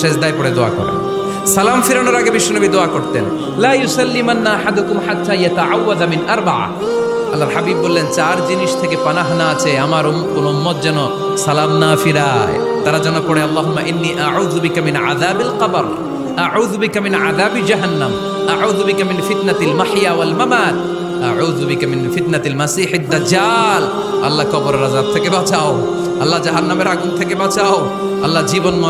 সেজদায় পড়ে দোয়া করেন। সালাম ফিরানোর আগে বিষ্ণুনবী দোয়া করতেন, লা ইউসাল্লিমান্না আহাদুকুম হাত্তা মিন আল্লাহর হাবিব বললেন, চার জিনিস থেকে পানাহানা আছে আমার কোন উম্মত যেন সালাম না ফিরায়। তারা যেন পড়ে, আল্লাহুম্মা ইন্নী মিন আযাবিল কবর। আউযু মিন আযাবি জাহান্নাম। মিন ফিতনাতিল মাহইয়া ওয়াল মামাত। মিন ফিতনাতিল মাসিহিদ দাজ্জাল। আল্লাহ কবরের আযাব থেকে বাঁচাও। আল্লাহ জাহান্নামের আগুন থেকে বাঁচাও। আল্লাহ জীবন মরণ